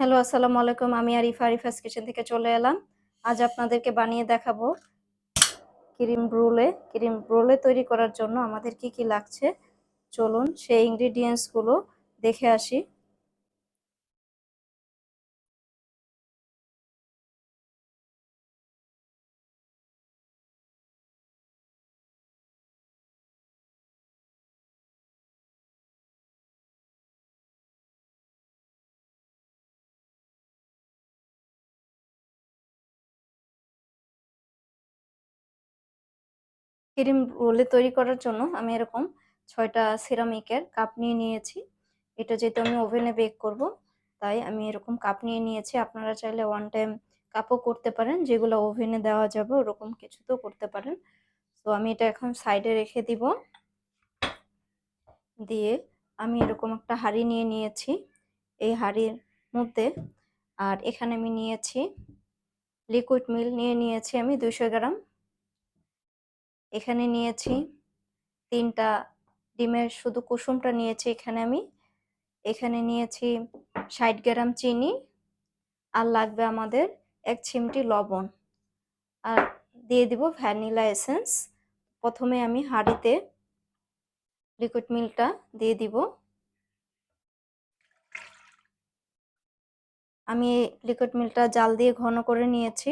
Hello, আসসালামু আলাইকুম। আমি আরিফা, আরিফাস কিচেন থেকে চলে এলাম। আজ আপনাদেরকে বানিয়ে দেখাবো ক্রিম ব্রুলে। ক্রিম ব্রুলে তৈরি করার জন্য আমাদের কি কি লাগছে চলুন সেই ইনগ্রিডিয়েন্টসগুলো দেখে আসি। ক্রিম রোলে তৈরি করার জন্য আমি এরকম ছয়টা সিরামিকের কাপ নিয়ে নিয়েছি। এটা যেহেতু আমি ওভেনে বেক করব, তাই আমি এরকম কাপ নিয়ে নিয়েছি। আপনারা চাইলে ওয়ান টাইম কাপও করতে পারেন, যেগুলো ওভেনে দেওয়া যাবে, ওরকম কিছুতেও করতে পারেন। তো আমি এটা এখন সাইডে রেখে দিব। দিয়ে আমি এরকম একটা হাঁড়ি নিয়ে নিয়েছি, এই হাঁড়ির মধ্যে। আর এখানে আমি নিয়েছি লিকুইড মিল নিয়ে নিয়েছি আমি দুইশো গ্রাম। এখানে নিয়েছি। তিনটা ডিমের শুধু কুসুমটা নিয়েছি এখানে আমি। এখানে নিয়েছি ষাট গ্রাম চিনি আর লাগবে আমাদের এক চিমটি লবণ। আর দিয়ে দিব ভ্যানিলা এসেন্স। প্রথমে আমি হাঁড়িতে লিকুইড মিল্কটা দিয়ে দিব। আমি লিকুইড মিল্কটা জাল দিয়ে ঘন করে নিয়েছি।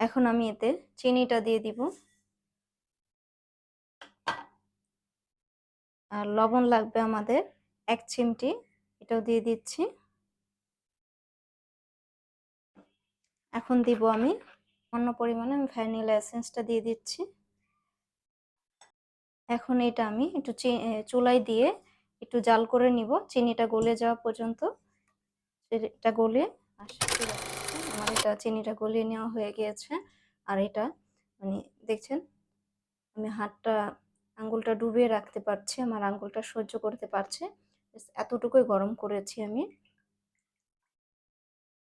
এখন আমি এতে চিনিটা দিয়ে দিব। আর লবণ লাগবে আমাদের এক চিমটি, এটাও দিয়ে দিচ্ছি। এখন দিব আমি অন্য পরিমাণে আমি ভ্যানিলা এসেন্সটা দিয়ে দিচ্ছি। এখন এটা আমি একটু চুলাই দিয়ে একটু জাল করে নিব। চিনিটা গলে যাওয়া পর্যন্ত। এটা গলে আমার এটা চিনিটা গলিয়ে নেওয়া হয়ে গিয়েছে। আর এটা মানে দেখছেন, আমি হাতটা, আঙ্গুলটা ডুবিয়ে রাখতে পারছি, আমার আঙ্গুলটা সহ্য করতে পারছে। এতটুকুই গরম করেছি আমি।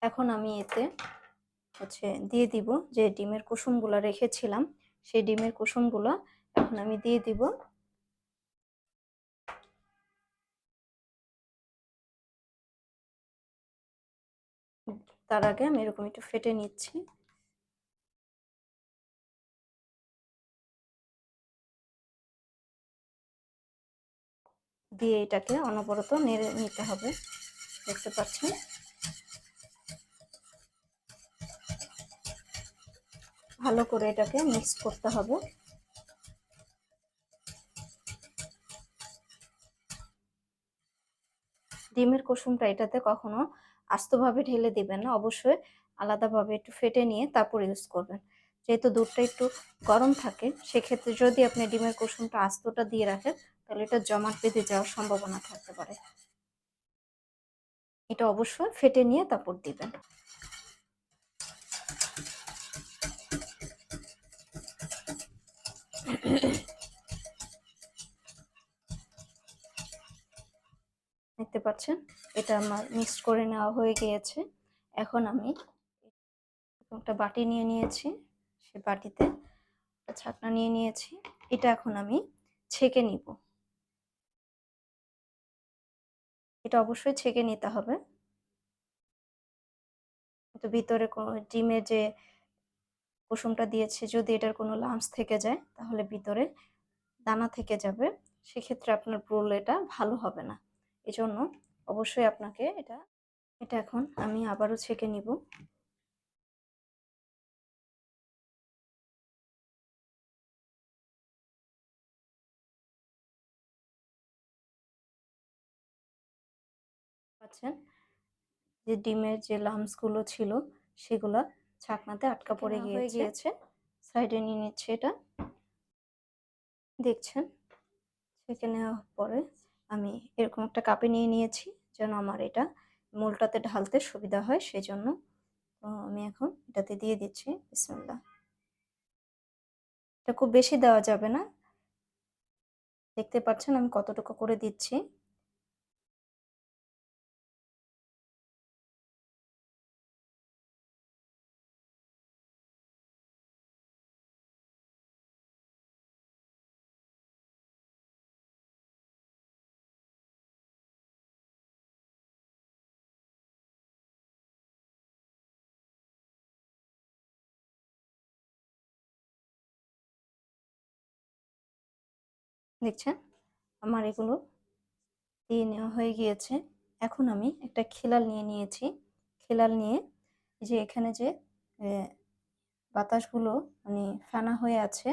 এখন আমি এতে হচ্ছে দিয়ে দিব যে ডিমের কুসুমগুলো রেখেছিলাম। সেই ডিমের কুসুমগুলো এখন আমি দিয়ে দিব। তার আগে আমি এরকম একটু ফেটে নিচ্ছি। দিয়ে এটাকে অনবরত নেড়ে নিতে হবে। দেখতে পাচ্ছেন? ভালো করে এটাকে মিক্স করতে হবে। ডিমের কুসুমটা এটাতে কখনো আস্তভাবে ঢেলে দিবেন না। অবশ্যই আলাদাভাবে একটু ফেটে নিয়ে তারপর ইউজ করবেন। যেহেতু দুধটা একটু গরম থাকে, সেক্ষেত্রে যদি আপনি ডিমের কুসুমটা আস্তটা দিয়ে রাখেন, তাহলে এটা জমাট বেঁধে যাওয়ার সম্ভাবনা থাকতে পারে। এটা অবশ্যই ফেটে নিয়ে তারপর দিবেন। দেখতে পাচ্ছেন? এটা আমার মিক্সড করে নেওয়া হয়ে গিয়েছে। এখন আমি একটা বাটি নিয়ে নিয়েছি। সে বাটিতে ছাকনা নিয়ে নিয়েছি। এটা এখন আমি ছেঁকে নিব। এটা অবশ্যই ছেঁকে নিতে হবে। তো ভিতরে ডিমে যে কুসুমটা দিয়েছে, যদি এটার কোনো লাম্পস থেকে যায়, তাহলে ভিতরে দানা থেকে যাবে। সেক্ষেত্রে আপনার ব্রোল এটা ভালো হবে না। এজন্য অবশ্যই আপনাকে এটা এটা এখন আমি আবারও ছেঁকে নিব। পাচ্ছেন? যে ডিমের যে লামসগুলো ছিল সেগুলো ছাকনাতে আটকা পড়ে গিয়েছে। সাইডে নিয়ে নিচ্ছে এটা। দেখছেন? ছেঁকে নেওয়ার পরে আমি এরকম একটা কাপে নিয়ে নিয়েছি। যেন আমার এটা মূলটাতে ঢালতে সুবিধা হয় সেই জন্য আমি এখন এটাতে দিয়ে দিচ্ছি বিসমুল্লা এটা খুব বেশি দেওয়া যাবে না। দেখতে পাচ্ছেন আমি কতটুকু করে দিচ্ছি। দেখছেন? আমার এগুলো দিয়ে নেওয়া হয়ে গিয়েছে। এখন আমি একটা খেলাল নিয়ে নিয়েছি। খেলাল নিয়ে যে এখানে যে বাতাসগুলো মানে ফেনা হয়ে আছে,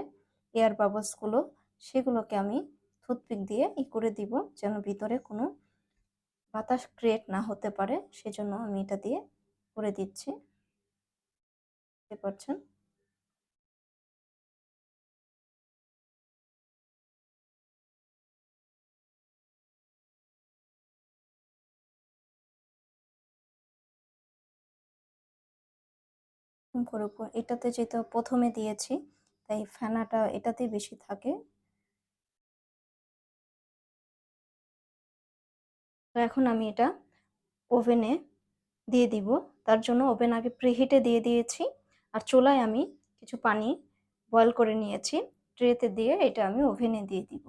এয়ার বাবলসগুলো, সেগুলোকে আমি টুথপিক দিয়ে ই করে দিব যেন ভিতরে কোনো বাতাস ক্রিয়েট না হতে পারে। সেজন্য আমি এটা দিয়ে করে দিচ্ছি। দেখতে পাচ্ছেন? করে এটাতে যেহেতু প্রথমে দিয়েছি তাই ফেনাটা এটাতেই বেশি থাকে। তো এখন আমি এটা ওভেনে দিয়ে দিব। তার জন্য ওভেন আগে প্রিহিটে দিয়ে দিয়েছি। আর চুলায় আমি কিছু পানি বয়ল করে নিয়েছি। ট্রেতে দিয়ে এটা আমি ওভেনে দিয়ে দিব।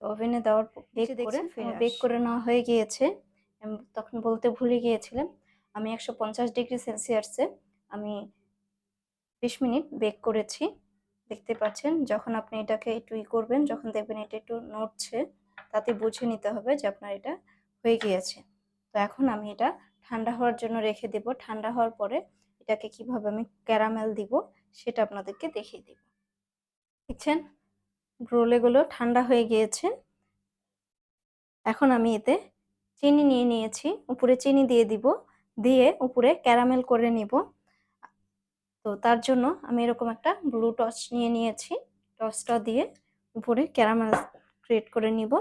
তো ওভেনে দেওয়ার বেক করে বেক করে নেওয়া হয়ে গিয়েছে। তখন বলতে ভুলে গিয়েছিলাম। আমি একশো পঞ্চাশ ডিগ্রি সেলসিয়াসে আমি বিশ মিনিট বেক করেছি। দেখতে পাচ্ছেন, যখন আপনি এটাকে একটু ই করবেন, যখন দেখবেন এটা একটু নড়ছে, তাতে বুঝে নিতে হবে যে আপনার এটা হয়ে গিয়েছে। তো এখন আমি এটা ঠান্ডা হওয়ার জন্য রেখে দেব। ঠান্ডা হওয়ার পরে এটাকে কীভাবে আমি ক্যারামেল দিব, সেটা আপনাদেরকে দেখিয়ে দেব। দেখছেন? রোলেগুলো ঠান্ডা হয়ে গিয়েছে। এখন আমি এতে চিনি নিয়ে নিয়েছি। উপরে চিনি দিয়ে দিব। দিয়ে উপরে ক্যারামেল করে নিব। তো তার জন্য আমি এরকম একটা ব্লু টর্চ নিয়ে নিয়েছি। টর্চটা দিয়ে উপরে ক্যারামেল ক্রিয়েট করে নিব।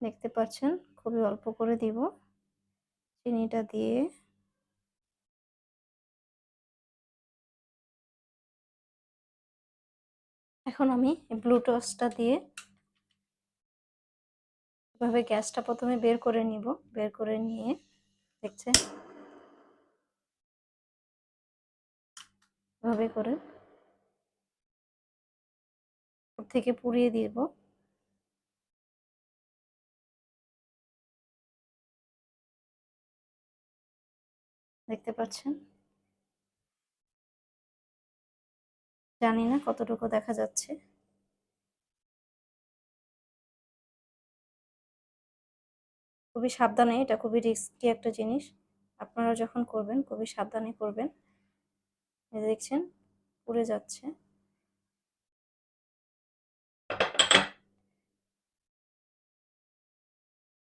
দেখতে পাচ্ছেন? খুবই অল্প করে দিব। চিনিটা দিয়ে। এখন আমি ব্লু টর্চটা দিয়ে এভাবে গ্যাসটা প্রথমে বের করে নিব। বের করে নিয়ে, দেখছেন? এভাবে করে থেকে পুড়িয়ে দিব। দেখতে পাচ্ছেন? জানি না কতটুকু দেখা যাচ্ছে। খুবই সাবধানে, এটা খুবই রিস্কি একটা জিনিস। আপনারা যখন করবেন, খুবই সাবধানে করবেন। দেখছেন, পুড়ে যাচ্ছে।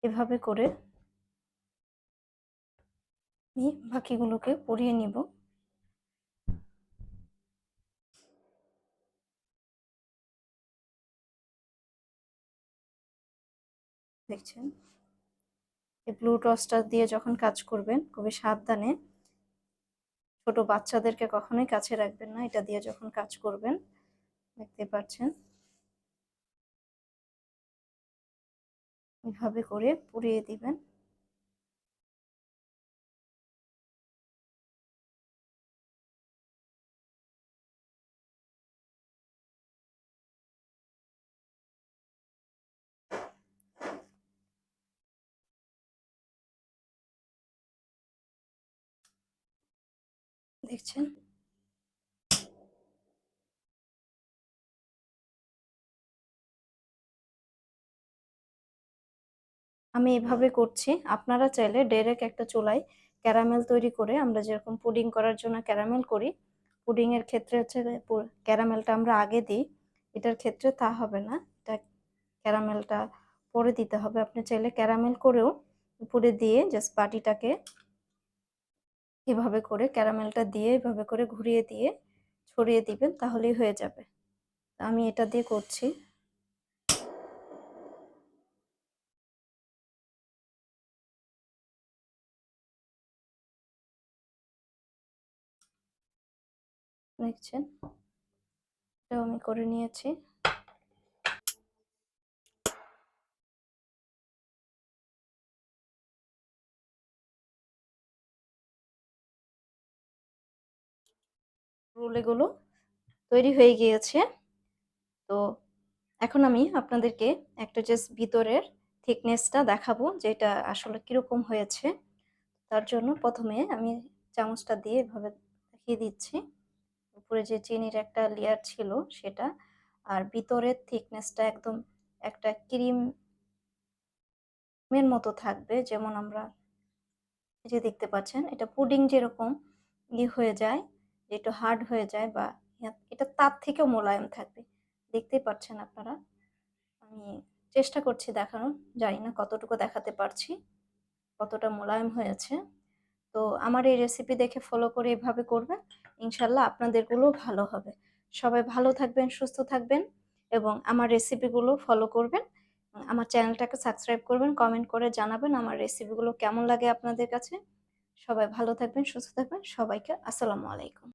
এভাবে করে আমি বাকিগুলোকে পরিয়ে নিব। দেখছেন? এই ব্লু টসটা দিয়ে যখন কাজ করবেন, খুবই সাবধানে ছোট বাচ্চাদেরকে কখনোই কাছে রাখবেন না। এটা দিয়ে যখন কাজ করবেন, দেখতে পাচ্ছেন। এভাবে করে পুড়িয়ে দিবেন। দেখছেন? আমি এভাবে করছি। আপনারা চাইলে ডাইরেক্ট একটা চুলায় ক্যারামেল তৈরি করে আমরা যেরকম পুডিং করার জন্য ক্যারামেল করি পুডিং এর ক্ষেত্রে হচ্ছে ক্যারামেলটা আমরা আগে দিই, এটার ক্ষেত্রে তা হবে না। এটা ক্যারামেলটা পরে দিতে হবে। আপনি চাইলে ক্যারামেল করেও উপরে দিয়ে জাস্ট বাটিটাকে এভাবে করে ক্যারামেলটা দিয়ে, এভাবে করে ঘুরিয়ে দিয়ে ছড়িয়ে দিবেন, তাহলেই হয়ে যাবে। আমি এটা দিয়ে করছি। দেখছেন? এটাও আমি করে নিয়েছি। রোল এগুলো তৈরি হয়ে গিয়েছে। তো এখন আমি আপনাদেরকে একটা জাস্ট ভিতরের থিকনেসটা দেখাবো যে এটা আসলে কীরকম হয়েছে। তার জন্য প্রথমে আমি চামচটা দিয়ে এভাবে দেখিয়ে দিচ্ছি। উপরে যে চিনির একটা লেয়ার ছিল সেটা আর ভিতরের থিকনেসটা একদম একটা ক্রিমের মতো থাকবে। যেমন আমরা যে দেখতে পাচ্ছেন, এটা পুডিং যেরকম ই হয়ে যায় যে একটু হার্ড হয়ে যায় বা এটা তার থেকেও মোলায়েম থাকবে। দেখতেই পাচ্ছেন আপনারা। আমি চেষ্টা করছি দেখানোর। জানি না কতটুকু দেখাতে পারছি, কতটা মোলায়েম হয়েছে। তো আমার এই রেসিপি দেখে ফলো করে এভাবে করবেন ইনশাল্লাহ আপনাদেরগুলো ভালো হবে। সবাই ভালো থাকবেন, সুস্থ থাকবেন এবং আমার রেসিপিগুলো ফলো করবেন। আমার চ্যানেলটাকে সাবস্ক্রাইব করবেন কমেন্ট করে জানাবেন আমার রেসিপিগুলো কেমন লাগে আপনাদের কাছে। সবাই ভালো থাকবেন, সুস্থ থাকবেন। সবাইকে আসসালামু আলাইকুম।